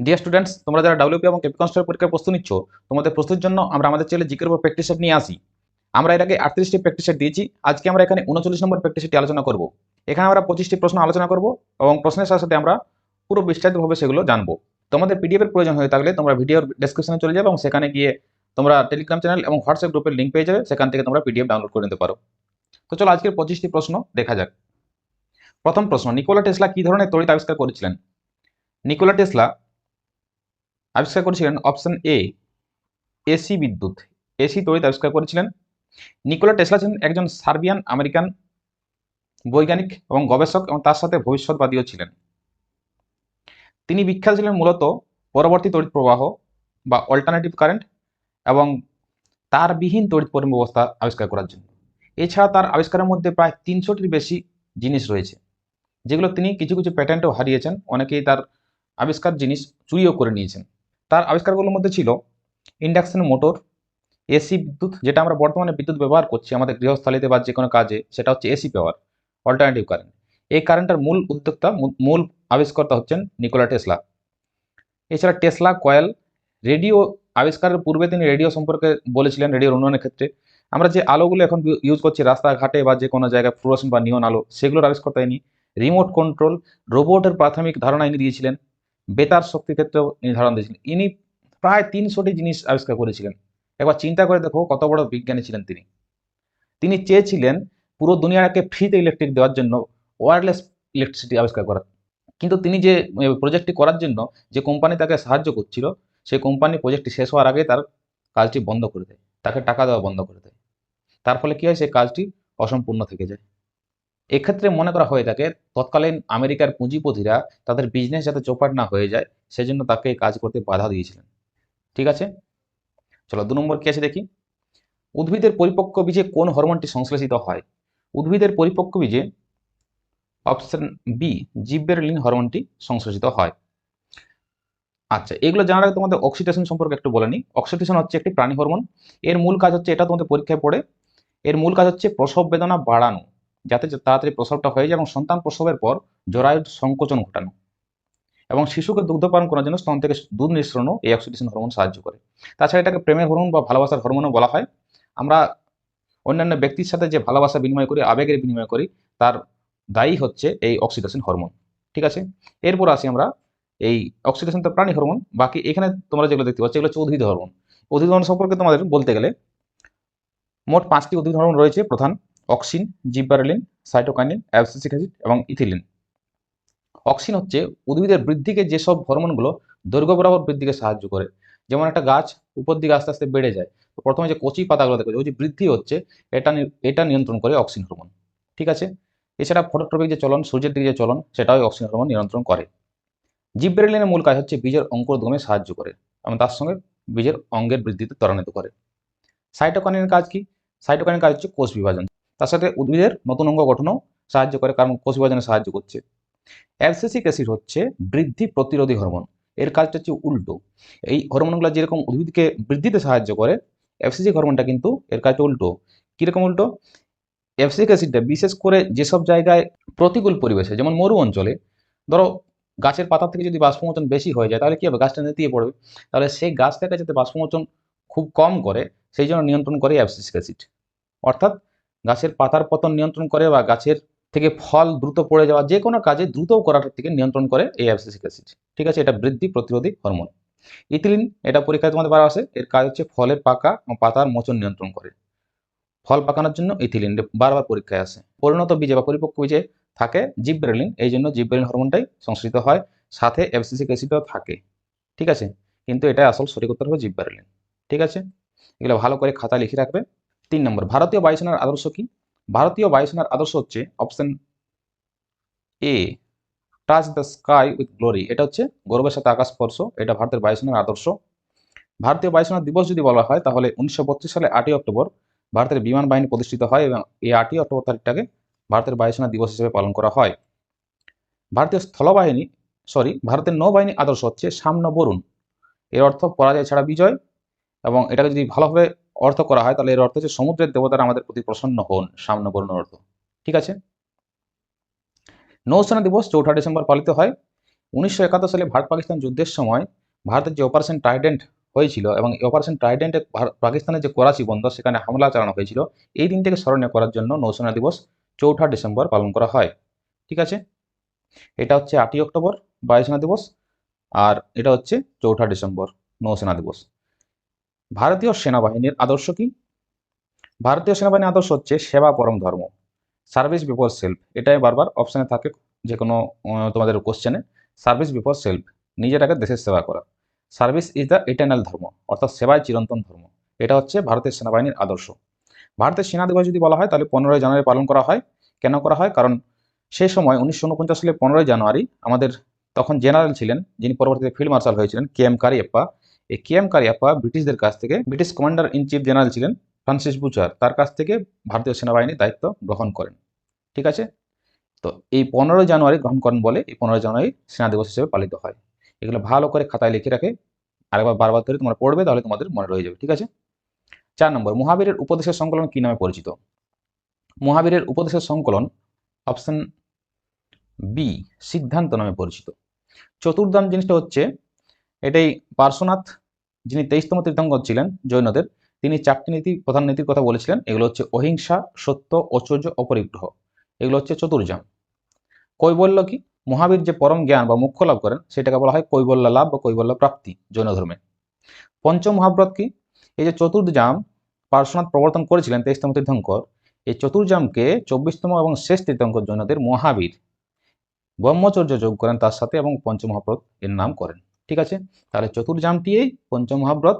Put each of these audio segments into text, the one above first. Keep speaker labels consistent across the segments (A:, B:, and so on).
A: Dear students তোমরা যারা WP এবং কেপি কনস্টেবল পরীক্ষার প্রস্তুতি নিচ্ছ, তোমাদের প্রস্তুতির জন্য আমরা আমাদের চ্যানেলে জিকের উপর প্র্যাকটিস সেট নিয়ে আসি। আমরা এর আগে আটত্রিশটি প্র্যাকটিস সেট দিয়েছি। আজকে আমরা এখানে উনচল্লিশ নম্বর প্র্যাকটিস সেটটি আলোচনা করব। এখানে আমরা পঁচিশটি প্রশ্ন আলোচনা করব এবং প্রশ্নের সাথে সাথে আমরা পুরো বিস্তারিতভাবে সেগুলো জানব। তোমাদের পিডিএফ এর প্রয়োজন হয়ে থাকলে তোমরা ভিডিওর ডেসক্রিপশনে চলে যাবে এবং সেখানে গিয়ে তোমরা টেলিগ্রাম চ্যানেল এবং হোয়াটসঅ্যাপ গ্রুপের লিঙ্ক পেয়ে যাবে। সেখান থেকে তোমরা পিডিএফ ডাউনলোড করে নিতে পারো। তো চলো আজকের পঁচিশটি প্রশ্ন দেখা যাক। প্রথম প্রশ্ন, নিকোলা টেসলা কি ধরনের তড়িৎ আবিষ্কার করেছিলেন? নিকোলা টেসলা আবিষ্কার করেছিলেন অপশন এ এসি বিদ্যুৎ। এসি তড়িৎ আবিষ্কার করেছিলেন। নিকোলা টেসলা ছিলেন একজন সার্বিয়ান আমেরিকান বৈজ্ঞানিক এবং গবেষক এবং তার সাথে ভবিষ্যৎবাদীও ছিলেন। তিনি বিখ্যাত ছিলেন মূলত পরবর্তী তড়িৎ প্রবাহ বা অল্টারনেটিভ কারেন্ট এবং তারবিহীন তড়িৎ পরিমাণ ব্যবস্থা আবিষ্কার করার জন্য। এছাড়া তার আবিষ্কারের মধ্যে প্রায় তিনশোটির বেশি জিনিস রয়েছে, যেগুলো তিনি কিছু কিছু প্যাটেন্টও হারিয়েছেন। অনেকেই তার আবিষ্কার জিনিস চুরিও করে নিয়েছেন। তার আবিষ্কারগুলোর মধ্যে ছিল ইন্ডাকশন মোটর, এসি বিদ্যুৎ, যেটা আমরা বর্তমানে বিদ্যুৎ ব্যবহার করছি আমাদের গৃহস্থালিতে বা যে কোনো কাজে, সেটা হচ্ছে এসি পাওয়ার অল্টারনেটিভ কারেন্ট এই কারেন্টের মূল উদ্যোক্তা, মূল আবিষ্কর্তা হচ্ছেন নিকোলা টেসলা। এছাড়া টেসলা, কয়েল, রেডিও আবিষ্কারের পূর্বে তিনি রেডিও সম্পর্কে বলেছিলেন, রেডিওর উন্নয়নের ক্ষেত্রে। আমরা যে আলোগুলো এখন ইউজ করছি, রাস্তাঘাটে বা যে কোনো জায়গায় ফ্লোরোসেন বা নিয়ন আলো, সেগুলোর আবিষ্কর্তা ইনি। রিমোট কন্ট্রোল, রোবটের প্রাথমিক ধারণা ইনি দিয়েছিলেন। বেতার শক্তি ক্ষেত্রেও নির্ধারণ দিয়েছিলেন। ইনি প্রায় তিনশোটি জিনিস আবিষ্কার করেছিলেন। একবার চিন্তা করে দেখো কত বড় বিজ্ঞানী ছিলেন তিনি। তিনি চেয়েছিলেন পুরো দুনিয়াকে ফ্রিতে ইলেকট্রিক দেওয়ার জন্য ওয়ারলেস ইলেকট্রিসিটি আবিষ্কার করার। কিন্তু তিনি যে প্রজেক্টটি করার জন্য যে কোম্পানি তাকে সাহায্য করছিল, সেই কোম্পানি প্রজেক্টটি শেষ হওয়ার আগে তার কাজটি বন্ধ করে দেয়। তাকে টাকা দেওয়া বন্ধ করে দেয়। তার ফলে কী হয়, সেই কাজটি অসম্পূর্ণ থেকে যায়। এক্ষেত্রে মনে করা হয়ে থাকে, তৎকালীন আমেরিকার পুঁজিপতিরা তাদের বিজনেস যাতে চৌপাট না হয়ে যায়, সেজন্য তাকে কাজ করতে বাধা দিয়েছিলেন। ঠিক আছে? চলো দু নম্বর কি আছে দেখি? উদ্ভিদের পরিপক্ক বীজে কোন হরমোনটি সংশ্লেষিত হয়? উদ্ভিদের পরিপক্ক বীজে অপশন বি জিব্বেরলিন হরমোনটি সংশ্লেষিত হয়। আচ্ছা এগুলো জানার আগে তোমাদের অক্সিটেশন সম্পর্কে একটু বলে নিই। অক্সিডেশন হচ্ছে একটি প্রাণী হরমোন। এর মূল কাজ হচ্ছে এটা তোমাদের পরীক্ষায় পড়ে। এর মূল কাজ হচ্ছে প্রসব বেদনা বাড়ানো। যাতে তাড়াতাড়ি প্রসবটা হয়ে যায় এবং সন্তান প্রসবের পর জরায়ুর সংকোচন ঘটানো। এবং শিশুকে দুগ্ধপান করার জন্য স্তন থেকে দুধ নিঃসরণও এই অক্সিডেশন হরমোন সাহায্য করে। তাছাড়া এটাকে প্রেমের হরমোন বা ভালোবাসার হরমোনও বলা হয়। আমরা অন্যান্য ব্যক্তির সাথে যে ভালোবাসা বিনিময় করি, আবেগের বিনিময় করি, তার দায়ী হচ্ছে এই অক্সিডেশন হরমোন ঠিক আছে? এরপর আসি আমরা এই অক্সিডেশন তো প্রাণী হরমোন বাকি এখানে তোমরা যেগুলো দেখতে পাচ্ছ, এগুলো হচ্ছে উদ্ভিদ হরমোন উদ্ভিদ হরমোন সম্পর্কে তোমাদের বলতে গেলে মোট পাঁচটি উদ্ভিদ হরমোন রয়েছে প্রধান। Auxin, gibberellin, cytokinin abscisic acid এবং ইথিলিন। অক্সিন হচ্ছে উদ্ভিদের বৃদ্ধিকে যেসব হরমোনগুলো দৈর্ঘ্য বরাবর বৃদ্ধিকে সাহায্য করে, যেমন একটা গাছ উপর দিকে আস্তে আস্তে বেড়ে যায় তো প্রথমে যে কচি পাতাগুলো দেখো ওই যে বৃদ্ধি হচ্ছে, এটা এটা নিয়ন্ত্রণ করে অক্সিন হরমোন, ঠিক আছে? এছাড়া ফটোট্রপিক যে চলন, সূর্যের দিকে যে চলন, সেটাও অক্সিন হরমোন নিয়ন্ত্রণ করে। জিব্রেলিনের মূল কাজ হচ্ছে বীজের অঙ্কুরোদ্গমে সাহায্য করে, এবং তার সঙ্গে বীজের অঙ্গের বৃদ্ধিতে ত্বরান্বিত করে। সাইটোকাইনের কাজ কি? সাইটোকাইনের কাজ হচ্ছে কোষ বিভাজন। তার সাথে উদ্ভিদের নতুন অঙ্গ গঠনও সাহায্য করে, কারণ কোষ বিভাজনে সাহায্য করছে। অ্যাবসেসিক অ্যাসিড হচ্ছে বৃদ্ধি প্রতিরোধী হরমোন। এর কাজটা হচ্ছে উল্টো। এই হরমোনগুলো যেরকম উদ্ভিদকে বৃদ্ধিতে সাহায্য করে অ্যাবসেসিক হরমোনটা কিন্তু এর কাজটা উল্টো। কীরকম উল্টো? অ্যাবসিক অ্যাসিডটা বিশেষ করে যেসব জায়গায় প্রতিকূল পরিবেশে, যেমন মরু অঞ্চলে, ধরো গাছের পাতা থেকে যদি বাষ্পমোচন বেশি হয়ে যায়, তাহলে কী হবে? গাছটা নেতিয়ে পড়বে। তাহলে সেই গাছ থেকে যাতে বাষ্পমোচন খুব কম করে, সেই জন্য নিয়ন্ত্রণ করে অ্যাবসিক অ্যাসিড। অর্থাৎ গাছের পাতার পতন নিয়ন্ত্রণ করে বা গাছের থেকে ফল দ্রুত পড়ে যাওয়া, যে কোনো কাজে দ্রুত করার থেকে নিয়ন্ত্রণ করে এই অ্যাবসিক অ্যাসিড ঠিক আছে, এটা বৃদ্ধি প্রতিরোধী হরমোন। ইথিলিন, এটা পরীক্ষায় তোমাদের বারো আসে, এর কাজ হচ্ছে ফলের পাকা ও পাতার মোচন নিয়ন্ত্রণ করে। ফল পাকানোর জন্য ইথিলিন বারবার পরীক্ষায় আসে। পরিণত বীজে বা পরিপক্ক বীজে থাকে জিব্রেলিন, এই জন্য জিব্রেলিন হরমোনটাই সংশ্লিষ্ট হয়, সাথে অ্যাবসিসিক অ্যাসিডও থাকে। ঠিক আছে, কিন্তু এটা আসল সঠিক উত্তর হবে জিব্রেলিন ঠিক আছে, এগুলো ভালো করে খাতা লিখে রাখবে। তিন নম্বর, ভারতীয় বায়ুসেনার আদর্শ কি? ভারতীয় বায়ুসেনার আদর্শ হচ্ছে option A touch the sky with glory এটা হচ্ছে গৌরবের সাথে আকাশ স্পর্শ, এটা ভারতের বায়ুসেনার আদর্শ। ভারতীয় বায়ুসেনা দিবস যদি বলা হয়, তাহলে উনিশশো বত্রিশ সালে আটই অক্টোবর ভারতের বিমান বাহিনী প্রতিষ্ঠিত হয় এবং এই আটই অক্টোবর তারিখটাকে ভারতের বায়ুসেনা দিবস হিসেবে পালন করা হয়। ভারতীয় স্থলবাহিনী সরি ভারতের নৌবাহিনী আদর্শ হচ্ছে সাম্য বরুণ এর অর্থ পরাজয় ছাড়া বিজয় এবং এটাকে যদি ভালোভাবে অর্থ করা হয়, তাহলে এর অর্থ হচ্ছে সমুদ্রের দেবতারা আমাদের প্রতি প্রসন্ন হন সাম্য বরুণ অর্থ। ঠিক আছে? নৌসেনা দিবস চৌঠা ডিসেম্বর পালিত হয়। উনিশশো একাত্তর সালে ভারত পাকিস্তান যুদ্ধের সময় ভারতের যে অপারেশন ট্রাইডেন্ট হয়েছিল এবং অপারেশন ট্রাইডেন্টে পাকিস্তানের যে করাচি বন্দর, সেখানে হামলা চালানো হয়েছিল, এই দিনটাকে স্মরণীয় করার জন্য নৌসেনা দিবস চৌঠা ডিসেম্বর পালন করা হয়। ঠিক আছে? এটা হচ্ছে আটই অক্টোবর বায়ুসেনা দিবস, আর এটা হচ্ছে চৌঠা ডিসেম্বর, নৌসেনা দিবস। ভারতীয় সেনাবাহিনীর আদর্শ কি? ভারতীয় সেনাবাহিনীর আদর্শ হচ্ছে সেবা পরম ধর্ম। সার্ভিস বিফোর সেলফ এটাই বারবার অপশানে থাকে যে কোনো তোমাদের কোশ্চেনে সার্ভিস বিফোর সেলফ নিজেটাকে দেশের সেবা করা। সার্ভিস ইজ দ্য ইটার্নাল ধর্ম, অর্থাৎ সেবাই চিরন্তন ধর্ম। এটা হচ্ছে ভারতের সেনাবাহিনীর আদর্শ। ভারতের সেনা দিবস যদি বলা হয়, তাহলে পনেরোই জানুয়ারি পালন করা হয়। কেন করা হয়? কারণ সেই সময় উনিশশো উনপঞ্চাশ সালে পনেরোই জানুয়ারি আমাদের তখন জেনারেল ছিলেন, যিনি পরবর্তীতে ফিল্ড মার্শাল হয়েছিলেন, কে এম কারিয়াপ্পা। এই কে এম কারিয়াপ্পা ব্রিটিশদের কাছ থেকে British commander in chief general ছিলেন ফ্রান্সিস বুচার তার কাছ থেকে ভারতীয় সেনাবাহিনীর দায়িত্ব গ্রহণ করেন। ঠিক আছে? তো এই পনেরোই জানুয়ারি গ্রহণ করেন বলে এই পনেরোই জানুয়ারি সেনা দিবস হিসেবে পালিত হয়। এগুলো ভালো করে খাতায় লিখে রাখে আরেকবার বারবার ধরে তোমরা পড়বে, তাহলে তোমাদের মনে রয়ে যাবে। ঠিক আছে? চার নম্বর, মহাবীরের উপদেশের সংকলন কি নামে পরিচিত? মহাবীরের উপদেশের সংকলন অপশন বি, সিদ্ধান্ত নামে পরিচিত। চতুর্দাম জিনিসটা হচ্ছে এটাই পার্শ্বনাথ, যিনি তেইশতম তীর্থঙ্কর ছিলেন, জৈনদের, তিনি চারটি নীতি, প্রধান নীতির কথা বলেছিলেন। এগুলো হচ্ছে অহিংসা, সত্য, ঐশ্বর্য, অপরিগ্রহ। এগুলো হচ্ছে চতুর্জাম কৈবল্য কি? মহাবীর যে পরম জ্ঞান বা মুখ্য লাভ করেন, সেটাকে বলা হয় কৈবল্য লাভ বা কৈবল্য প্রাপ্তি, জৈন ধর্মে। পঞ্চম মহাব্রত কি? এই যে চতুর্জাম পার্শ্বনাথ প্রবর্তন করেছিলেন তেইশতম তীর্থঙ্কর, এই চতুর্জামকে চব্বিশতম এবং শেষ তীর্থঙ্কর জৈনদের মহাবীর ব্রহ্মচর্য যোগ করেন তার সাথে এবং পঞ্চমহাব্রত এর নাম করেন। ঠিক আছে? তাহলে চতুর্জামটিয়েই পঞ্চম মহাব্রত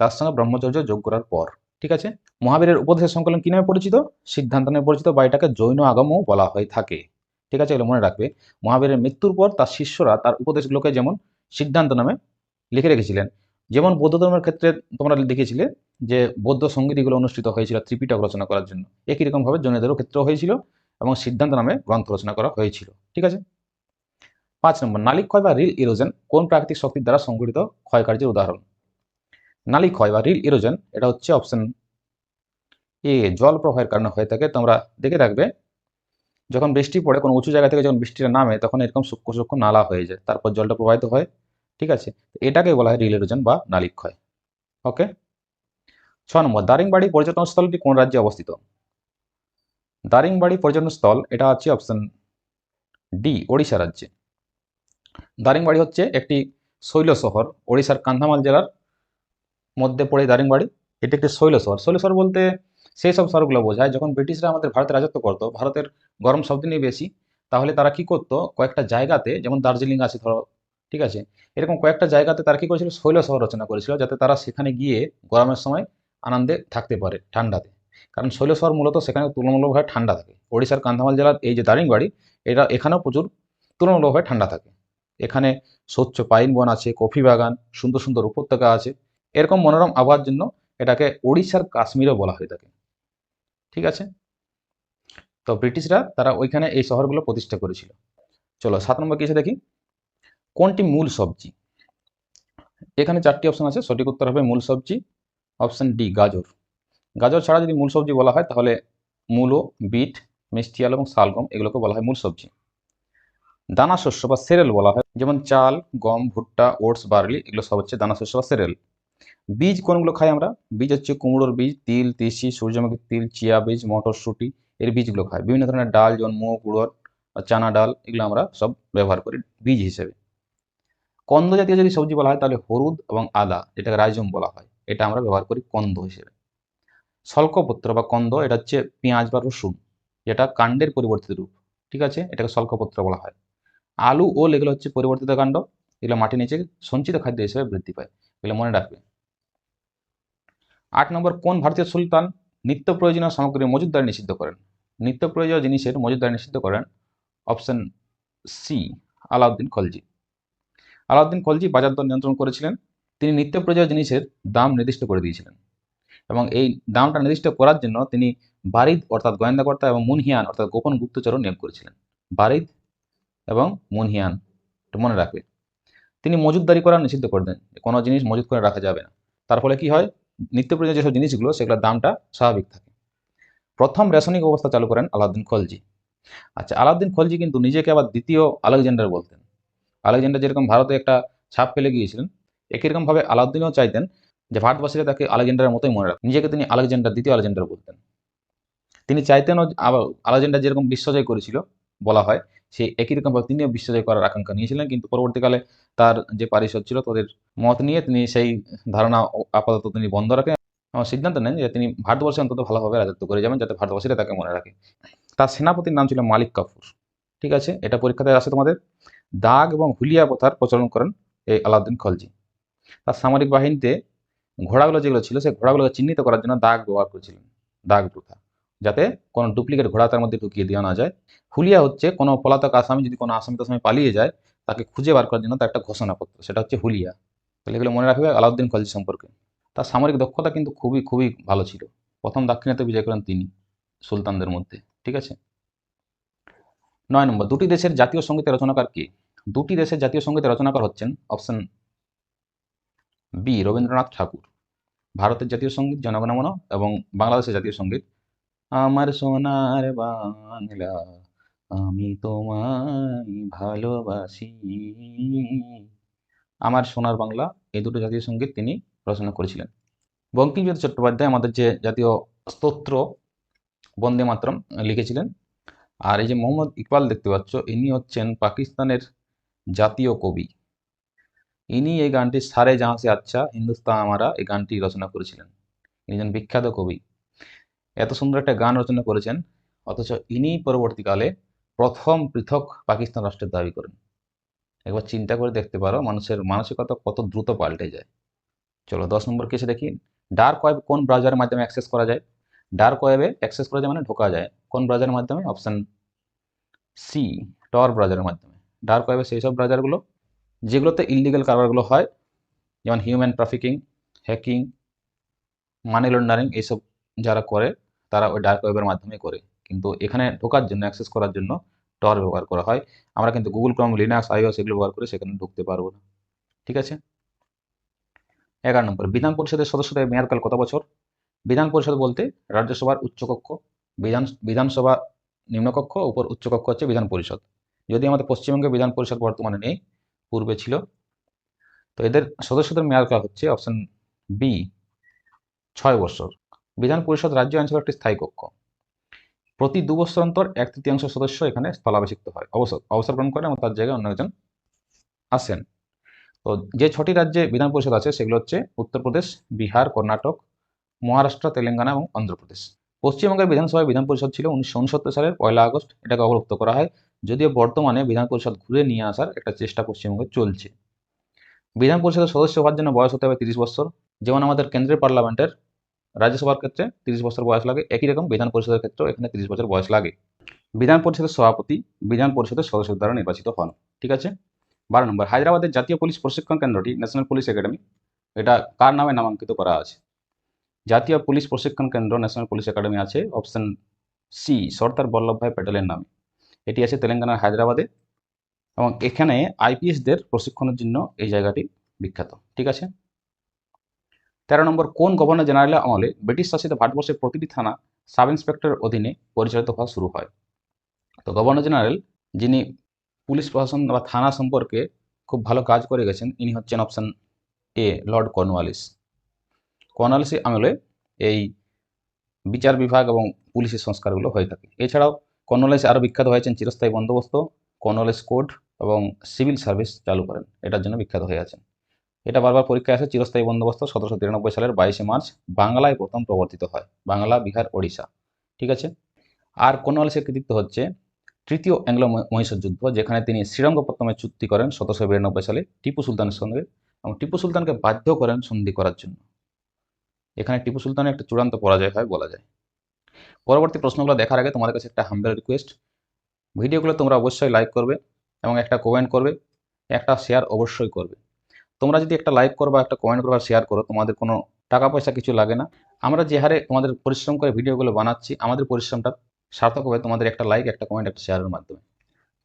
A: তার সঙ্গে ব্রহ্মচর্য যোগ করার পর, ঠিক আছে? মহাবীরের উপদেশের সংকলন কি নামে পরিচিত? সিদ্ধান্ত নামে পরিচিত, বা এটাকে জৈন আগমও বলা হয়ে থাকে। ঠিক আছে? এগুলো মনে রাখবে। মহাবীরের মৃত্যুর পর তার শিষ্যরা তার উপদেশগুলোকে যেমন সিদ্ধান্ত নামে লিখে রেখেছিলেন, যেমন বৌদ্ধ ধর্মের ক্ষেত্রে তোমরা দেখেছিলে যে বৌদ্ধ সঙ্গীতগুলো অনুষ্ঠিত হয়েছিল ত্রিপিটক রচনা করার জন্য। একই রকমভাবে জৈনদেরও ক্ষেত্রেও হয়েছিল এবং সিদ্ধান্ত নামে গ্রন্থ রচনা করা হয়েছিল। ঠিক আছে? পাঁচ নম্বর, নালিক ক্ষয় বা রিল ইরোজেন কোন প্রাকৃতিক শক্তির দ্বারা সংঘটিত ক্ষয়কার্যের উদাহরণ? নালিক ক্ষয় বা রিল ইরোজেন এটা হচ্ছে অপশন এ জল প্রবাহের কারণে হয়ে থাকে। তোমরা দেখে রাখবে যখন বৃষ্টি পড়ে, কোনো উঁচু জায়গা থেকে যখন বৃষ্টিটা নামে, তখন এরকম সূক্ষ্ম সূক্ষ্ম নালা হয়ে যায়। তারপর জলটা প্রবাহিত হয়, ঠিক আছে? এটাকে বলা হয় রিল ইরোজেন বা নালিক ক্ষয়। ওকে ছ নম্বর, দারিংবাড়ি পর্যটন স্থলটি কোন রাজ্যে অবস্থিত? দারিংবাড়ি পর্যটন স্থল, এটা হচ্ছে অপশন ডি ওড়িশা রাজ্যে। দারিংবাড়ি হচ্ছে একটি শৈল শহর, ওড়িশার কান্ধামাল জেলার মধ্যে পড়ে দারিংবাড়ি। এটি একটি শৈল শহর। শৈল শহর বলতে সেই সব শহরগুলো বোঝায় যখন ব্রিটিশরা আমাদের ভারতে রাজত্ব করতো, ভারতের গরম সব দিনই বেশি, তাহলে তারা কি করতো? কয়েকটা জায়গাতে, যেমন দার্জিলিং আছে ধরো, ঠিক আছে? এরকম কয়েকটা জায়গাতে তারা কি করেছিল? শৈল শহর রচনা করেছিল, যাতে তারা সেখানে গিয়ে গরমের সময় আনন্দে থাকতে পারে ঠান্ডাতে। কারণ শৈল শহর মূলত সেখানে তুলনামূলকভাবে ঠান্ডা থাকে। ওড়িশার কান্ধামাল জেলার এই যে দারিংবাড়ি, এটা এখানেও প্রচুর তুলনামূলকভাবে ঠান্ডা থাকে। এখানে স্বচ্ছ পাইন বন আছে, কফি বাগান, সুন্দর সুন্দর উপত্যকা আছে। এরকম মনোরম আবহাওয়ার জন্য এটাকে ওড়িশার কাশ্মীরও বলা হয়ে থাকে ঠিক আছে? তো ব্রিটিশরা তারা ওইখানে এই শহরগুলো প্রতিষ্ঠা করেছিল। চলো সাত নম্বর কি আছে দেখি? কোনটি মূল সবজি? এখানে চারটি অপশন আছে, সঠিক উত্তর হবে মূল সবজি, অপশন ডি গাজর। গাজর ছাড়া যদি মূল সবজি বলা হয় তাহলে মূলো, বিট, মিষ্টি আলু এবং শালগম এগুলোকে বলা হয় মূল সবজি। দানা শস্য বা সেরেল বলা হয়। যেমন চাল, গম, ভুট্টা, ওটস, বার্লি এগুলো সব হচ্ছে দানা শস্য বা সেরেল বীজ কোনগুলো খাই আমরা? বীজ হচ্ছে কুমড়োর বীজ, তিল, তিসি, সূর্যমুখী তিল, চিয়া বীজ, মটরশুঁটি এর বীজগুলো খাই। বিভিন্ন ধরনের ডাল যেমন মুগ উড়দ চানা ডাল এগুলো আমরা সব ব্যবহার করি বীজ হিসেবে। কন্দ জাতীয় যদি সবজি বলা হয় তাহলে হলুদ এবং আদা, যেটাকে রাইজম বলা হয়, এটা আমরা ব্যবহার করি কন্দ হিসেবে। শল্কপত্র বা কন্দ এটা হচ্ছে পেঁয়াজ বা রসুন, যেটা কাণ্ডের পরিবর্তিত রূপ, ঠিক আছে? এটাকে শল্কপত্র বলা হয়। আলু ওল এগুলো হচ্ছে পরিবর্তিত কাণ্ড। এগুলো মাটির নিচে সঞ্চিত খাদ্য হিসেবে বৃদ্ধি পায়, এগুলো মনে রাখবে। আট নম্বর, কোন ভারতীয় সুলতান নিত্য প্রয়োজনীয় সামগ্রীর মজুদদারি নিষিদ্ধ করেন? নিত্য প্রয়োজনীয় জিনিসের মজুদদারি নিষিদ্ধ করেন অপশন সি আলাউদ্দিন খলজি। আলাউদ্দিন খলজি বাজার দর নিয়ন্ত্রণ করেছিলেন। তিনি নিত্য প্রয়োজনীয় জিনিসের দাম নির্দিষ্ট করে দিয়েছিলেন। এবং এই দামটা নির্দিষ্ট করার জন্য তিনি বারিদ, অর্থাৎ গোয়েন্দাকর্তা, এবং মুনহিয়ান, অর্থাৎ গোপন গুপ্তচরও নিয়োগ করেছিলেন। বারিদ এবং মুনহিয়ান এটা মনে রাখবে। তিনি মজুদদারি করা নিষিদ্ধ করে দেন। কোনো জিনিস মজুদ করে রাখা যাবে না। তার ফলে কি হয়? নিত্য প্রয়োজনীয় যেসব জিনিসগুলো, সেগুলোর দামটা স্বাভাবিক থাকে। প্রথম রেশনিক অবস্থা চালু করেন আলাউদ্দিন খলজি। আচ্ছা আলাউদ্দিন খলজি কিন্তু নিজেকে আবার দ্বিতীয় আলেকজান্ডার বলতেন। আলেকজান্ডার যেরকম ভারতে একটা ছাপ ফেলে গিয়েছিলেন, একই রকমভাবে আলাউদ্দিনও চাইতেন যে ভারতবাসীরা তাকে আলেকজান্ডারের মতোই মনে রাখে নিজেকে তিনি আলেকজান্ডার, দ্বিতীয় আলেকজান্ডার বলতেন। তিনি চাইতেনও আলেকজান্ডার যেরকম বিশ্বজয় করেছিল বলা হয় সেই একই রকমভাবে তিনিও বিশ্বজয় করার আকাঙ্ক্ষা নিয়েছিলেন, কিন্তু পরবর্তীকালে তার যে পারিষদ ছিল তাদের মত নিয়ে তিনি সেই ধারণা আপাতত তিনি বন্ধ রাখেন। এবং সিদ্ধান্ত নেন যে তিনি ভারতবর্ষে অন্তত ভালোভাবে রাজত্ব করে যাবেন, যাতে ভারতবাসীরা তাকে মনে রাখে। তার সেনাপতির নাম ছিল মালিক কাপুর ঠিক আছে? এটা পরীক্ষাতে আসে তোমাদের। দাগ এবং হুলিয়া প্রথার প্রচলন করেন এই আলাউদ্দিন খলজি। তার সামরিক বাহিনীতে ঘোড়াগুলো যেগুলো ছিল, সেই ঘোড়াগুলোকে চিহ্নিত করার জন্য দাগ ব্যবহার করেছিলেন। দাগ প্রথা। যাতে কোনো ডুপ্লিকেট ঘোড়া তার মধ্যে ঢুকিয়ে দেওয়া না যায়। হুলিয়া হচ্ছে কোনো পলাতক আসামি যদি কোনো আসামি তাসামি পালিয়ে যায়, তাকে খুঁজে বার করার জন্য তার একটা ঘোষণাপত্র সেটা হচ্ছে হুলিয়া। তাহলে এগুলো মনে রাখবে আলাউদ্দিন খলজি সম্পর্কে। তার সামরিক দক্ষতা কিন্তু খুবই খুবই ভালো ছিল। প্রথম দাক্ষিণাত্য বিজয় করেন তিনি সুলতানদের মধ্যে, ঠিক আছে? নয় নম্বর, দুটি দেশের জাতীয় সঙ্গীতের রচনাকার কে? দুটি দেশের জাতীয় সঙ্গীতের রচনাকার হচ্ছেন অপশন বি, রবীন্দ্রনাথ ঠাকুর। ভারতের জাতীয় সংগীত জনগণমন এবং বাংলাদেশের জাতীয় সংগীত আমার সোনার বাংলা আমি তোমায় ভালোবাসি। আমার সোনার বাংলা, এই দুটো জাতীয় সংগীত তিনি রচনা করেছিলেন। বঙ্কিমচন্দ্র চট্টোপাধ্যায় আমাদের যে জাতীয় স্তোত্র, বন্দে মাতরম, লিখেছিলেন। আর এই যে মোহাম্মদ ইকবাল দেখতে পাচ্ছ, ইনি হচ্ছেন পাকিস্তানের জাতীয় কবি। ইনি এই গানটি সারে জাহাঁসে আচ্ছা হিন্দুস্তান আমারা এই গানটি রচনা করেছিলেন। ইনি একজন বিখ্যাত কবি। এত সুন্দর একটা গান রচনা করেছেন, অথচ ইনি পরবর্তীকালে প্রথম পৃথক পাকিস্তান রাষ্ট্রের দাবি করেন। একবার চিন্তা করে দেখতে পারো, মানুষের মানসিকতা কত দ্রুত পাল্টে যায়। চলো দশ নম্বর কেসে দেখি। ডার্ক ওয়েব কোন ব্রাউজারের মাধ্যমে অ্যাক্সেস করা যায়? ডার্ক ওয়েবে অ্যাক্সেস করা যায় মানে ঢোকা যায়। কোন ব্রাউজারের মাধ্যমে? অপশান সি টর ব্রাউজারের মাধ্যমে। ডার্ক ওয়েবে সেই সব ব্রাউজারগুলো যেগুলোতে ইলিগাল কারবারগুলো হয়, যেমন human trafficking hacking money laundering এইসব যারা করে তারা ওই ডার্ক ওয়েবের মাধ্যমে করে। কিন্তু এখানে ঢোকার জন্য অ্যাক্সেস করার জন্য টর ব্যবহার করা হয়। আমরা কিন্তু গুগল ক্রম লিনাক্স আইওস এগুলো ব্যবহার করে সেখানে ঢুকতে পারব না। ঠিক আছে? এগারো নম্বর, বিধান পরিষদের সদস্যদের মেয়াদকাল কত বছর? বিধান পরিষদ বলতে রাজ্যসভার উচ্চকক্ষ বিধান বিধানসভা নিম্নকক্ষ উপর উচ্চকক্ষ হচ্ছে বিধান পরিষদ। যদি আমাদের পশ্চিমবঙ্গে বিধান পরিষদ বর্তমানে নেই, পূর্বে ছিল। তো এদের সদস্যদের মেয়াদকাল হচ্ছে অপশন বি ছয় বছর। বিধান পরিষদ রাজ্য আইনসভার একটি স্থায়ী কক্ষ। প্রতি দু বছর অন্তর এক তৃতীয়াংশ সদস্য এখানে স্থলাভিষিক্ত হয়। অবসর অবসর গ্রহণ করেন এবং তার জায়গায় অন্য একজন আসেন। তো যে ছটি রাজ্যে বিধান পরিষদ আছে, সেগুলো হচ্ছে উত্তরপ্রদেশ, বিহার, কর্ণাটক, মহারাষ্ট্র, তেলেঙ্গানা এবং অন্ধ্রপ্রদেশ। পশ্চিমবঙ্গের বিধানসভায় বিধান পরিষদ ছিল উনিশশো উনসত্তর সালের পয়লা আগস্ট। এটাকে অবলুপ্ত করা হয়। যদিও বর্তমানে বিধান পরিষদ ঘুরে নিয়ে আসার একটা চেষ্টা পশ্চিমবঙ্গে চলছে। বিধান পরিষদের সদস্য হওয়ার জন্য বয়স হতে হবে তিরিশ বছর। যেমন আমাদের কেন্দ্রের পার্লামেন্টের রাজ্যসভার ক্ষেত্রে তিরিশ বছর বয়স লাগে, একই রকম বিধান পরিষদের ক্ষেত্রেও এখানে তিরিশ বছর বয়স লাগে। বিধান পরিষদের সভাপতি, বিধান পরিষদের সদস্য দ্বারা নির্বাচিত হন, ঠিক আছে? বারো নম্বর, হায়দ্রাবাদের জাতীয় পুলিশ প্রশিক্ষণ কেন্দ্রটি ন্যাশনাল পুলিশ একাডেমি এটা কার নামে নামাঙ্কিত করা আছে? জাতীয় পুলিশ প্রশিক্ষণ কেন্দ্র ন্যাশনাল পুলিশ একাডেমি আছে অপশন সি সর্দার বল্লভভাই প্যাটেলের নামে। এটি আছে তেলেঙ্গানার হায়দ্রাবাদে, এবং এখানে আইপিএসদের প্রশিক্ষণের জন্য এই জায়গাটি বিখ্যাত, ঠিক আছে? তেরো নম্বর, কোন গভর্নর জেনারেলের আমলে ব্রিটিশ শাসিত ভারতবর্ষের প্রতিটি থানা সাব ইন্সপেক্টরের অধীনে পরিচালিত হওয়া শুরু হয়? তো গভর্নর জেনারেল, যিনি পুলিশ প্রশাসন বা থানা সম্পর্কে খুব ভালো কাজ করে গেছেন, ইনি হচ্ছেন অপশন এ, লর্ড কর্নওয়ালিস। কর্নওয়ালিসের আমলে এই বিচার বিভাগ এবং পুলিশের সংস্কারগুলো হয়ে থাকে। এছাড়াও কর্নওয়ালিস আরও বিখ্যাত হয়েছেন চিরস্থায়ী বন্দোবস্ত, কর্নওয়ালিস কোড এবং সিভিল সার্ভিস চালু করেন। এটার জন্য বিখ্যাত হয়ে আছেন। এটা বারবার পরীক্ষায় আসে, চিরস্থায়ী বন্দোবস্ত সতেরোশো তিরানব্বই সালের বাইশে মার্চ, বাংলায় প্রথম প্রবর্তিত হয়, বাংলা, বিহার, ওড়িশা। ঠিক আছে? আর কর্নওয়ালিসের কৃতিত্ব হচ্ছে? তৃতীয় অ্যাংলো মহীশূর যুদ্ধ যেখানে তিনি শ্রীরঙ্গপত্তমে চুক্তি করেন সতেরোশো বিরানব্বই সালে টিপু সুলতানের সঙ্গে এবং টিপু সুলতানকে বাধ্য করেন সন্ধি করার জন্য। এখানে টিপু সুলতানের একটা চূড়ান্ত পরাজয় হয় বলা যায়। পরবর্তী প্রশ্নগুলো দেখার আগে তোমাদের কাছে একটা হাম্বেল রিকোয়েস্ট ভিডিওগুলো তোমরা অবশ্যই লাইক করবে এবং একটা কমেন্ট করবে, একটা শেয়ার অবশ্যই করবে। তোমরা যদি একটা লাইক করো বা একটা কমেন্ট করো বা শেয়ার করো, তোমাদের কোনো টাকা পয়সা কিছু লাগে না। আমরা যে হারে তোমাদের পরিশ্রম করে ভিডিওগুলো বানাচ্ছি, আমাদের পরিশ্রমটা সার্থক হবে তোমাদের একটা লাইক একটা কমেন্ট একটা শেয়ারের মাধ্যমে।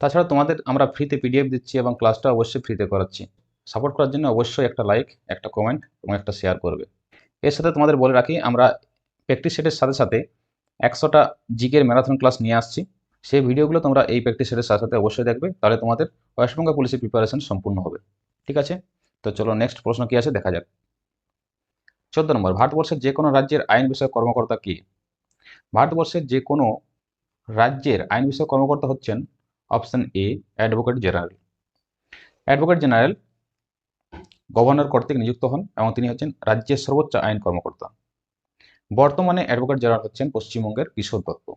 A: তাছাড়া তোমাদের আমরা ফ্রিতে পিডিএফ দিচ্ছি এবং ক্লাসটা অবশ্যই ফ্রিতে করাচ্ছি। সাপোর্ট করার জন্য অবশ্যই একটা লাইক একটা কমেন্ট এবং একটা শেয়ার করবে। এর সাথে তোমাদের বলে রাখি, আমরা প্র্যাকটিস সেটের সাথে সাথে একশোটা জিকের ম্যারাথন ক্লাস নিয়ে আসছি। সেই ভিডিওগুলো তোমরা এই প্র্যাকটিস সেটের সাথে সাথে অবশ্যই দেখবে, তাহলে তোমাদের ওয়েস্টবেঙ্গল পুলিশের প্রিপারেশন সম্পূর্ণ হবে। ঠিক আছে? তো চলো নেক্সট প্রশ্ন কি আছে? দেখা যাক। চোদ্দ নম্বর, ভারতবর্ষের যে কোনো রাজ্যের আইন বিষয়ক কর্মকর্তা কি? ভারতবর্ষের যে কোনো রাজ্যের আইন বিষয়ক কর্মকর্তা হচ্ছেন option A advocate general advocate general governor কর্তৃক নিযুক্ত হন এবং তিনি হচ্ছেন রাজ্যের সর্বোচ্চ আইন কর্মকর্তা। বর্তমানে অ্যাডভোকেট জেনারেল হচ্ছেন পশ্চিমবঙ্গের কিশোর দত্ত।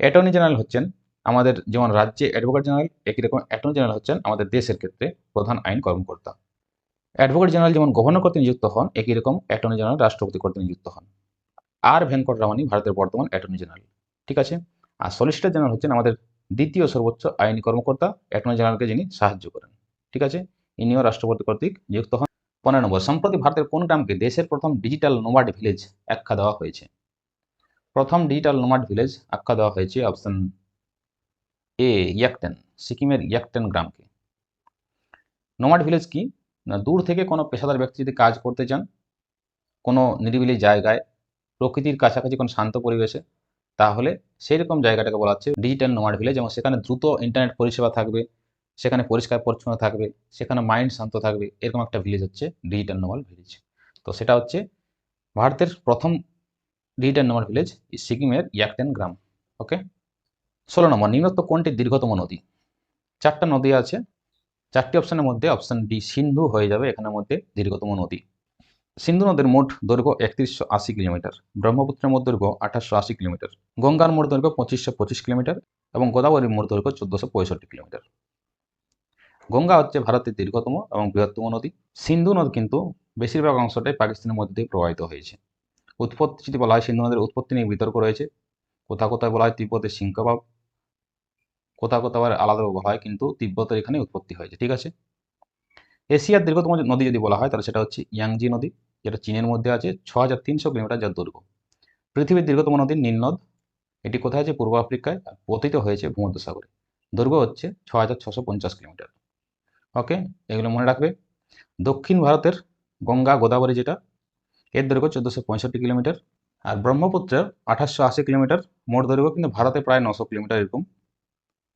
A: অ্যাটর্নি জেনারেল হচ্ছেন আমাদের যেমন রাজ্যে অ্যাডভোকেট জেনারেল একই রকম অ্যাটর্নি জেনারেল হচ্ছেন আমাদের দেশের ক্ষেত্রে প্রধান আইন কর্মকর্তা। অ্যাডভোকেট জেনারেল যেমন গভর্নর কর্তৃক নিযুক্ত হন, একই রকম অ্যাটর্নি জেনারেল রাষ্ট্রপতি কর্তৃক নিযুক্ত হন। আর ভেঙ্কট রামানি ভারতের বর্তমান অ্যাটর্নি জেনারেল ঠিক আছে? আর সলিসিটর জেনারেল হচ্ছেন আমাদের দ্বিতীয় সর্বোচ্চ আইনি কর্মকর্তা অ্যাটর্নি জেনারেলকে যিনি সাহায্য করেন। ঠিক আছে? ইনিও রাষ্ট্রপতি কর্তৃক নিযুক্ত হন। পনেরো নম্বর, সম্প্রতি ভারতের কোন গ্রামকে দেশের প্রথম ডিজিটাল নোমাড ভিলেজ আখ্যা দেওয়া হয়েছে? প্রথম ডিজিটাল নোমাড ভিলেজ আখ্যা দেওয়া হয়েছে অপশন এ ইয়াকটেন সিকিমের ইয়াকটেন গ্রামকে। নোমাড ভিলেজ কি? না, দূর থেকে কোনো পেশাদার ব্যক্তি যদি কাজ করতে চান, কোনো নিরিবিলি জায়গায়, প্রকৃতির কাছাকাছি কোনো শান্ত পরিবেশে, তাহলে সেই রকম জায়গাটাকে বলা হচ্ছে ডিজিটাল নোমাড ভিলেজ এবং সেখানে দ্রুত ইন্টারনেট পরিষেবা থাকবে, সেখানে পরিষ্কার পরিচ্ছন্ন থাকবে, সেখানে মাইন্ড শান্ত থাকবে, এরকম একটা ভিলেজ হচ্ছে ডিজিটাল নোমাল ভিলেজ। তো সেটা হচ্ছে ভারতের প্রথম ডিজিটাল নোমাল ভিলেজ, সিকিমের ইয়াকটেন গ্রাম, ওকে? ষোলো নম্বর, নিম্নোক্ত কোনটি দীর্ঘতম নদী? চারটা নদী আছে, চারটি অপশনের মধ্যে অপশন ডি সিন্ধু হয়ে যাবে, এখানের মধ্যে দীর্ঘতম নদী। সিন্ধু নদীর মোট দৈর্ঘ্য একত্রিশশো আশি কিলোমিটার, ব্রহ্মপুত্রের মোট দৈর্ঘ্য আঠাশশো আশি কিলোমিটার, গঙ্গার মোট দৈর্ঘ্য পঁচিশশো পঁচিশ কিলোমিটার এবং গোদাবরীর মোট দৈর্ঘ্য চোদ্দশো পঁয়ষট্টি কিলোমিটার। গঙ্গা হচ্ছে ভারতের দীর্ঘতম এবং বৃহত্তম নদী। সিন্ধু নদ কিন্তু বেশিরভাগ অংশটাই পাকিস্তানের মধ্যে দিয়ে প্রবাহিত হয়েছে। উৎপত্তি, যদি বলা হয় সিন্ধু নদের উৎপত্তি নিয়ে বিতর্ক রয়েছে কোথাও কোথায় বলা হয় তিব্বতের সিংহবাব কোথাও কোথাও আবার আলাদা হয়, কিন্তু তিব্বতের এখানে উৎপত্তি হয়েছে, ঠিক আছে? এশিয়ার দীর্ঘতম নদী যদি বলা হয়, তাহলে সেটা হচ্ছে ইয়াংজি নদী, যেটা চীনের মধ্যে আছে ছ হাজার তিনশো কিলোমিটার যার দৈর্ঘ্য। পৃথিবীর দীর্ঘতম নদী নীলনদ, এটি কোথায় আছে? পূর্ব আফ্রিকায়, আর পতিত হয়েছে ভূমধ্যসাগরে। দৈর্ঘ্য হচ্ছে ছ হাজার ছশো পঞ্চাশ কিলোমিটার। ওকে, এগুলো মনে রাখবে। দক্ষিণ ভারতের গঙ্গা গোদাবরী যেটা, এর দৈর্ঘ্য চোদ্দোশো পঁয়ষট্টি কিলোমিটার, আর ব্রহ্মপুত্রের আঠাশশো আশি কিলোমিটার। মোট দৈর্ঘ্য কিন্তু ভারতে প্রায় নশো কিলোমিটার এরকম।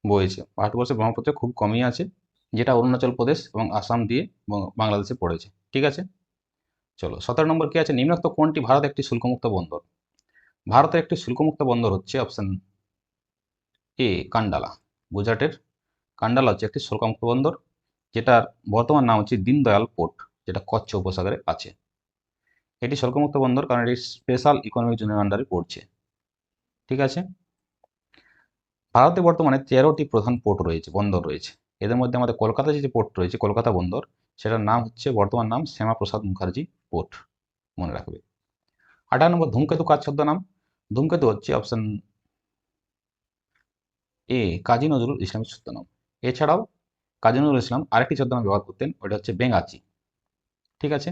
A: বয়েছে ভারতবর্ষে ব্রহ্মপুত্রে খুব কমই আছে, যেটা অরুণাচল প্রদেশ এবং আসাম দিয়ে বাংলাদেশে পড়েছে। ঠিক আছে? চলো, সতেরো নম্বর কি আছে? নিম্নোক্ত কোনটি ভারত একটি শুল্কমুক্ত বন্দর? ভারতের একটি শুল্কমুক্ত বন্দর হচ্ছে অপশন এ কান্ডালা। গুজরাটের কান্ডালা হচ্ছে একটি শুল্কমুক্ত বন্দর, যেটার বর্তমান নাম হচ্ছে দীনদয়াল পোর্ট, যেটা কচ্ছ উপসাগরে আছে। এটি শুল্কমুক্ত বন্দর কারণ এটি স্পেশাল ইকোনমিক জোনের আন্ডারে পড়ছে। ঠিক আছে? ভারতে বর্তমানে তেরোটি প্রধান পোর্ট রয়েছে, বন্দর রয়েছে। এদের মধ্যে আমাদের কলকাতা যে পোর্ট রয়েছে, কলকাতা বন্দর, সেটার নাম হচ্ছে, বর্তমান নাম শ্যামাপ্রসাদ মুখার্জি পোর্ট মনে রাখবে। আঠারো নম্বর ধূমকেতু কাজ শব্দ নাম। ধূমকেতু হচ্ছে অপশন এ কাজী নজরুল ইসলামের ছদ্মনাম। এছাড়াও কাজী নজরুল ইসলাম আরেকটি ছদ্মনাম ব্যবহার করতেন ওটা হচ্ছে বেঙ্গাচি ঠিক আছে?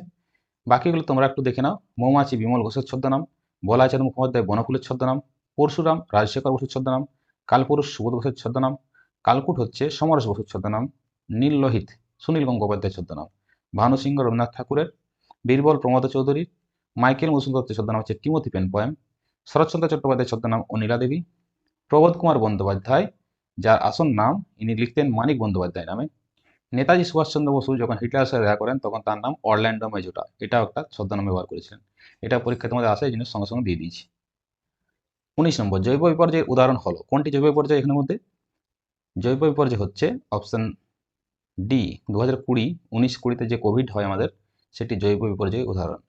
A: বাকিগুলো তোমরা একটু দেখে নাও। মৌমাছি বিমল ঘোষের ছদ্মনাম বলাচাঁদ মুখোপাধ্যায় বনফুলের ছদ্মনাম, পরশুরাম রাজশেখর বসুর ছদ্মনাম কালপুরুষ সুবোধ বসুর ছদ্মনাম কালকুট হচ্ছে সমরেশ বসুর ছদ্মনাম, নীল লোহিত সুনীল গঙ্গোপাধ্যায়ের ছদ্মনাম, ভানু সিংহ রবীন্দ্রনাথ ঠাকুরের, বীরবল প্রমোদ চৌধুরী মাইকেল মজুমদারের ছদ্মনাম হচ্ছে টিমোথি পেন পয়েম শরৎচন্দ্র চট্টোপাধ্যায়ের ছদ্মনাম অনিলা দেবী, প্রবোধ কুমার বন্দ্যোপাধ্যায়, যার আসল নাম ইনি লিখতেন মানিক বন্দ্যোপাধ্যায় নামে, নেতাজি সুভাষচন্দ্র বসু যখন হিটলারের সাথে দেখা করেন তখন তার নাম অরল্যান্ডো মেজোটা, এটাও একটা ছদ্মনাম ব্যবহার করেছিলেন, এটা পরীক্ষার মধ্যে আসে, এই জন্য সঙ্গে সঙ্গে দিয়ে দিয়েছি। উনিশ নম্বর জৈব বিপর্যয়ের উদাহরণ হলো, কোনটি জৈব বিপর্যয় এখানের মধ্যে? জৈব বিপর্যয় হচ্ছে অপশন ডি দু হাজার কুড়ি, উনিশ কুড়িতে যে কোভিড হয় আমাদের, সেটি জৈব বিপর্যয়ের উদাহরণ।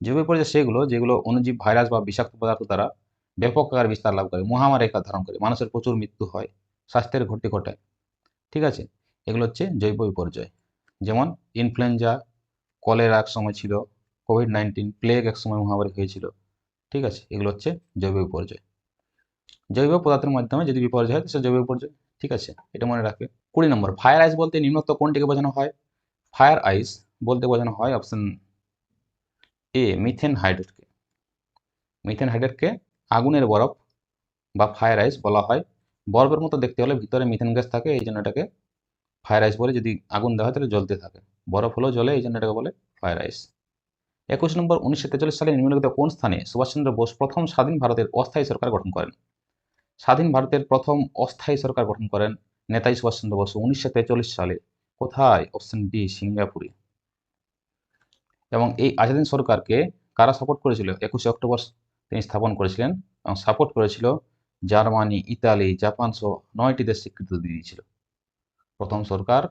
A: জৈব বিপর্যয় সেগুলো, যেগুলো অনুজীব ভাইরাস বা বিষাক্ত পদার্থ দ্বারা ব্যাপক আকার বিস্তার লাভ করে, মহামারী আকার ধারণ করে, মানুষের প্রচুর মৃত্যু হয়, স্বাস্থ্যের ঘটি ঘটায়। ঠিক আছে? এগুলো হচ্ছে জৈব বিপর্যয়। যেমন ইনফ্লুয়েঞ্জা কলেরা এক সময় ছিল কোভিড নাইন্টিন প্লেগ এক সময় মহামারী হয়েছিল। ঠিক আছে? এগুলো হচ্ছে জৈব বিপর্যয়। জৈব পদার্থের মাধ্যমে যদি বিপর্যয় হয় সে জৈব বিপর্যয়। ঠিক আছে? এটা মনে রাখবে। কুড়ি নম্বর ফায়ার আইস বলতে নিম্নোক্ত কোনটিকে বোঝানো হয়? ফায়ার আইস বলতে বোঝানো হয় অপশন এ মিথেন হাইড্রেটকে মিথেন হাইড্রেটকে আগুনের বরফ বা ফায়ার আইস বলা হয়। বরফের মতো দেখতে হলে ভিতরে মিথেন গ্যাস থাকে, এই জন্য এটাকে ফায়ার আইস বলে। যদি আগুন দেওয়া হয়, তাহলে জ্বলতে থাকে। বরফ হলেও জ্বলে, এই জন্য এটাকে বলে ফায়ার আইস একুশ নম্বর, উনিশশো তেতাল্লিশ সালে নিম্নলিখিত কোন স্থানে সুভাষচন্দ্র বোস প্রথম স্বাধীন ভারতের অস্থায়ী সরকার গঠন করেন? স্বাধীন ভারতের প্রথম অস্থায়ী সরকার গঠন করেন নেতাজি সুভাষচন্দ্র বসু উনিশশো তেচল্লিশ সালে। কোথায়? অপশন ডি সিঙ্গাপুরে। এবং এই আজাদিন সরকারকে কারা সাপোর্ট করেছিল? একুশে অক্টোবর তিনি স্থাপন করেছিলেন এবং সাপোর্ট করেছিল জার্মানি, ইতালি, জাপান সহ নয়টি দেশ স্বীকৃতি দিয়েছিল। প্রথম সরকার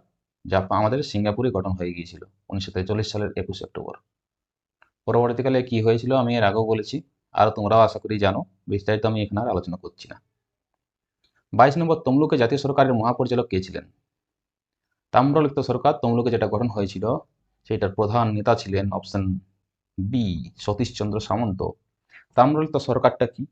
A: জাপান আমাদের সিঙ্গাপুরে গঠন হয়ে গিয়েছিল উনিশশো তেচল্লিশ সালের একুশে অক্টোবর। পরবর্তীকালে কি হয়েছিল? আমি এর আগেও বলেছি। আর তোমরাও আশা করি জানো। বিস্তারিত আমি এখানে আর আলোচনা করছি না। বাইশ নম্বর তমলুকে জাতীয় সরকারের মহাপরিচালক কে ছিলেন? তাম্রলিপ্ত সরকার তমলুকে যেটা গঠন হয়েছিল সেটার প্রধান নেতা ছিলেন অপশন বি সতীশচন্দ্র সামন্ত। তাম্রলিপ্ত সরকারটা কি?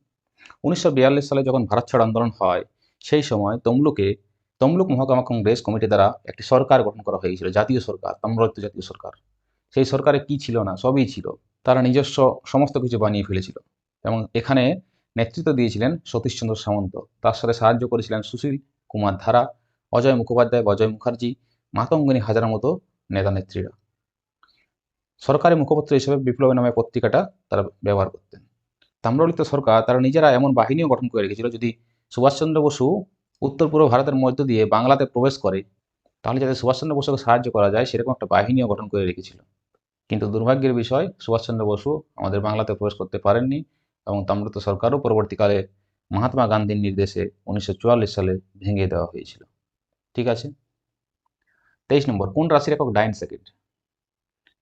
A: উনিশশো বিয়াল্লিশ সালে যখন ভারত ছাড় আন্দোলন হয়, সেই সময় তমলুকে, তমলুক মহকুমা কংগ্রেস কমিটি দ্বারা একটি সরকার গঠন করা হয়েছিল, জাতীয় সরকার, তাম্রলিপ্ত জাতীয় সরকার। সেই সরকারে কি ছিল না, সবই ছিল। তারা নিজস্ব সমস্ত কিছু বানিয়ে ফেলেছিল। এবং এখানে নেতৃত্ব দিয়েছিলেন সতীশচন্দ্র সামন্ত। তার সাথে সাহায্য করেছিলেন সুশীল কুমার ধারা, অজয় মুখোপাধ্যায় অজয় মুখার্জি, মাতঙ্গিনী হাজারের মতো নেতা নেত্রীরা। সরকারি মুখপত্র হিসেবে বিপ্লবী নামে পত্রিকাটা তারা ব্যবহার করতেন। তাম্রলিপ্ত সরকার তারা নিজেরা এমন বাহিনীও গঠন করে রেখেছিল যদি সুভাষচন্দ্র বসু উত্তর পূর্ব ভারতের মধ্য দিয়ে বাংলাতে প্রবেশ করে, তাহলে যাতে সুভাষচন্দ্র বসুকে সাহায্য করা যায়, সেরকম একটা বাহিনীও গঠন করে রেখেছিল। কিন্তু দুর্ভাগ্যের বিষয়, সুভাষচন্দ্র বসু আমাদের বাংলাতে প্রবেশ করতে পারেননি। এবং তাম্রলিপ্ত সরকারও পরবর্তীকালে মহাত্মা গান্ধীর নির্দেশে উনিশশো চুয়াল্লিশ সালে ভেঙে দেওয়া হয়েছিল। ঠিক আছে? তেইশ নম্বর, কোন রাশির একক ডাইন সেকেন্ড?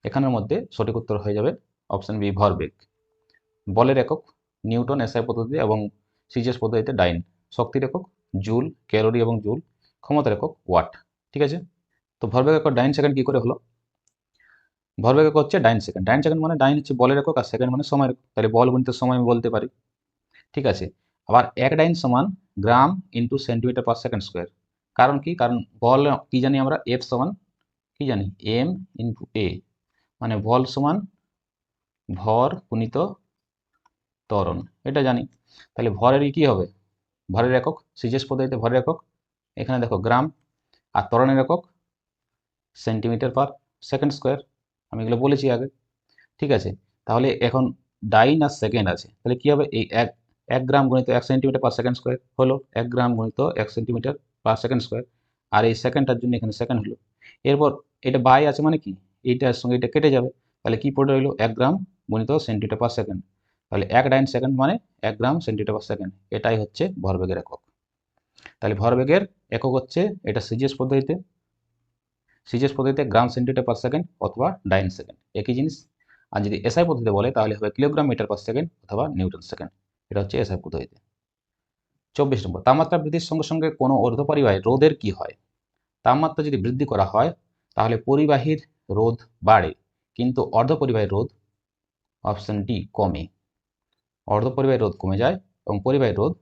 A: এখানের মধ্যে সঠিক উত্তর হয়ে যাবে অপশন বি, ভরবেগ। বলের একক নিউটন, এসআই পদ্ধতি এবং সিজিএস পদ্ধতিতে ডাইন। শক্তির একক জুল, ক্যালোরি এবং জুল, ক্ষমতার একক ওয়াট। ঠিক আছে? তো ভরবেগ একক ডাইন সেকেন্ড কী করে হলো? ভরবেগ একক হচ্ছে ডাইন সেকেন্ড ডাইন সেকেন্ড মানে ডাইন হচ্ছে বলের একক আর সেকেন্ড মানে সময়ের একক তাহলে বল গুণিত সময় আমি বলতে পারি। ঠিক আছে? আবার এক ডাইন সমান gram into centimetre per second square কারণ কি? কারণ বল কি জানি আমরা? এফ সমান কি জানি? এম ইন্টু এ মানে বল সমান ভর গুণিত ত্বরণ। এটা জানি। তাহলে ভরেরই কি হবে? ভরের একক। সিজিএস পদ্ধতিতে ভরের একক। এখানে দেখো, গ্রাম। আর ত্বরণের একক সেন্টিমিটার পার সেকেন্ড স্কোয়ার আমি এগুলো বলেছি আগে। ঠিক আছে? তাহলে এখন ডাইন আর সেকেন্ড আছে? তাহলে কি হবে? এই এক এক গ্রাম গণিত এক সেন্টিমিটার পার সেকেন্ড স্কোয়ার হলো। এক গ্রাম গণিত এক সেন্টিমিটার পার সেকেন্ড স্কোয়ার আর এই সেকেন্ডটার জন্য এখানে সেকেন্ড হলো। এরপর এটা বাই আছে মানে কি? এইটার সঙ্গে এটা কেটে যাবে। তাহলে কি পড়ে রইল? এক গ্রাম গণিত সেন্টিমিটার পার সেকেন্ড তাহলে এক ডাইন সেকেন্ড মানে এক গ্রাম সেন্টিমিটার পার সেকেন্ড এটাই হচ্ছে ভরবেগের একক। তাহলে ভরবেগের একক হচ্ছে এটা সিজিএস পদ্ধতিতে। সিজিএস পদ্ধতিতে গ্রাম সেন্টিমিটার পার সেকেন্ড অথবা ডাইন সেকেন্ড। একই জিনিস, আর যদি এসআই পদ্ধতিতে বলে, তাহলে হবে কিলোগ্রাম মিটার পার সেকেন্ড অথবা নিউটন সেকেন্ড। এটা হচ্ছে এসআই পদ্ধতিতে। চব্বিশ নম্বর, তাপমাত্রা বৃদ্ধির সঙ্গে সঙ্গে কোনো অর্ধপরিবাহী রোধের কি হয়? তাপমাত্রা যদি বৃদ্ধি করা হয়, তাহলে পরিবাহীর রোধ বাড়ে, কিন্তু অর্ধপরিবাহী রোধ অপশন ডি কমে। অর্ধপরিবাহী রোধ কমে যায় এবং পরিবাহী রোধ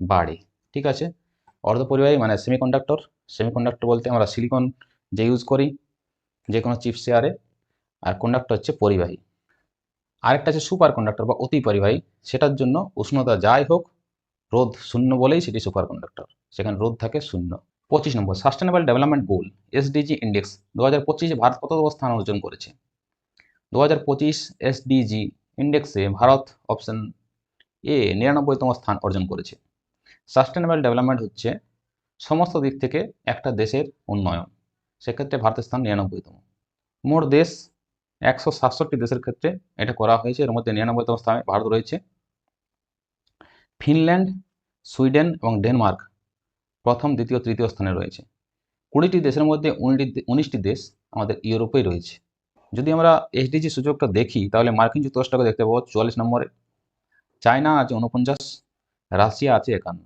A: বাড়ে। ঠিক আছে? অর্ধপরিবাহী মানে সেমিকন্ডাক্টর। সেমিকন্ডাক্টর বলতে আমরা সিলিকন যে ইউজ করি, যে কোনো চিপ শেয়ারে আর কন্ডাক্টর হচ্ছে পরিবাহী। আরেকটা হচ্ছে সুপার কন্ডাক্টর বা অতি পরিবাহী, সেটার জন্য উষ্ণতা যাই হোক, রোধ শূন্য বলেই সেটি সুপার কন্ডাক্টর সেখানে রোধ থাকে শূন্য। পঁচিশ number sustainable development goal SDG index দু হাজার পঁচিশে ভারত কত স্থান অর্জন করেছে? দু হাজার পঁচিশ এসডিজি ইন্ডেক্সে ভারত অপশন এ নিরানব্বইতম স্থান অর্জন করেছে। সাস্টেনেবল ডেভেলপমেন্ট হচ্ছে সমস্ত দিক থেকে একটা দেশের উন্নয়ন। সেক্ষেত্রে ভারতের স্থান নিরানব্বইতম। মোট দেশ একশো সাতষট্টি দেশের ক্ষেত্রে এটা করা হয়েছে। এর মধ্যে নিরানব্বইতম স্থানে ভারত রয়েছে। ফিনল্যান্ড, সুইডেন এবং ডেনমার্ক প্রথম, দ্বিতীয়, তৃতীয় স্থানে রয়েছে। কুড়িটি দেশের মধ্যে উনিশটি দেশ আমাদের ইউরোপেই রয়েছে। যদি আমরা এসডিজি সুযোগটা দেখি, তাহলে মার্কিন যুক্তরাষ্ট্রকে দেখতে পাবো চুয়াল্লিশ নম্বরে। চায়না আছে উনপঞ্চাশ রাশিয়া আছে একান্ন।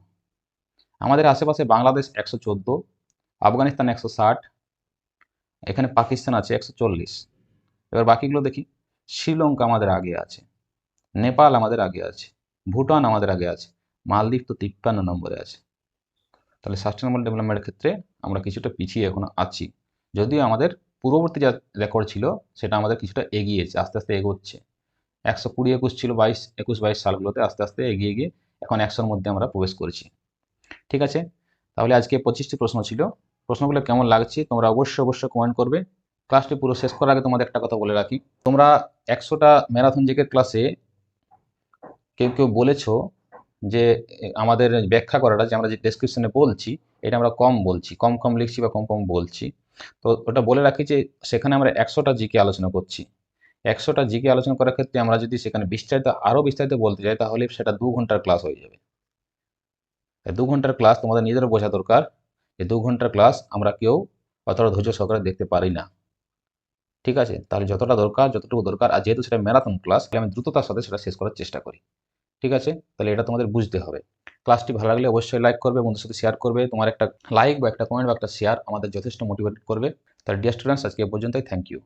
A: আমাদের আশেপাশে বাংলাদেশ একশো চোদ্দ, আফগানিস্তান একশো ষাট এখানে পাকিস্তান আছে একশো চল্লিশ। এবার বাকিগুলো দেখি। শ্রীলঙ্কা আমাদের আগে আছে। নেপাল আমাদের আগে আছে। ভুটান আমাদের আগে আছে। মালদ্বীপ তো তিপ্পান্ন নম্বরে আছে। তাহলে সাস্টেনেবল ডেভেলপমেন্টের ক্ষেত্রে আমরা কিছুটা পিছিয়ে এখনও আছি। যদিও আমাদের পূর্ববর্তী যা রেকর্ড ছিল, সেটা আমাদের কিছুটা এগিয়েছে, আস্তে আস্তে এগোচ্ছে। একশো কুড়ি একুশ ছিল বাইশ, একুশ বাইশ সালগুলোতে আস্তে আস্তে এগিয়ে গিয়ে এখন একশোর মধ্যে আমরা প্রবেশ করেছি। ঠিক আছে? তাহলে আজকে পঁচিশটি প্রশ্ন ছিল। প্রশ্নগুলো কেমন লাগছে, তোমরা অবশ্যই অবশ্যই কমেন্ট করবে। ক্লাসটি পুরো শেষ করার আগে তোমাদের একটা কথা বলে রাখি। তোমরা একশোটা ম্যারাথন জেকের ক্লাসে কেউ কেউ বলেছ যে, আমাদের ব্যাখ্যা করাটা, যে আমরা যে ডেসক্রিপশনে বলছি, এটা আমরা কম বলছি, কম কম লিখছি বা কম কম বলছি। তো ওটা বলে রাখি যে, সেখানে আমরা একশোটা জিকে আলোচনা করছি। একশোটা জিকে আলোচনা করার ক্ষেত্রে আমরা যদি সেখানে বিস্তারিত আরও বিস্তারিত বলতে যাই, তাহলে সেটা দু ঘণ্টার ক্লাস হয়ে যাবে। দু ঘণ্টার ক্লাস তোমাদের নিজেরও বোঝা দরকার। যে দু ঘণ্টার ক্লাস আমরা কেউ অতটা ধৈর্য সহকারে দেখতে পারি না। ঠিক আছে? তাহলে যতটা দরকার, যতটুকু দরকার, আর যেহেতু সেটা ম্যারাথন ক্লাস আমি দ্রুততার সাথে সেটা শেষ করার চেষ্টা করি। ঠিক আছে? তাহলে এটা তোমাদের বুঝতে হবে। ক্লাসটি ভালো লাগলে অবশ্যই লাইক করবে, বন্ধুদের সাথে শেয়ার করবে। তোমার একটা লাইক বা একটা কমেন্ট বা একটা শেয়ার আমাদের যথেষ্ট মোটিভেট করবে। তাহলে ডিয়ার স্টুডেন্টস আজকে পর্যন্তই। Thank you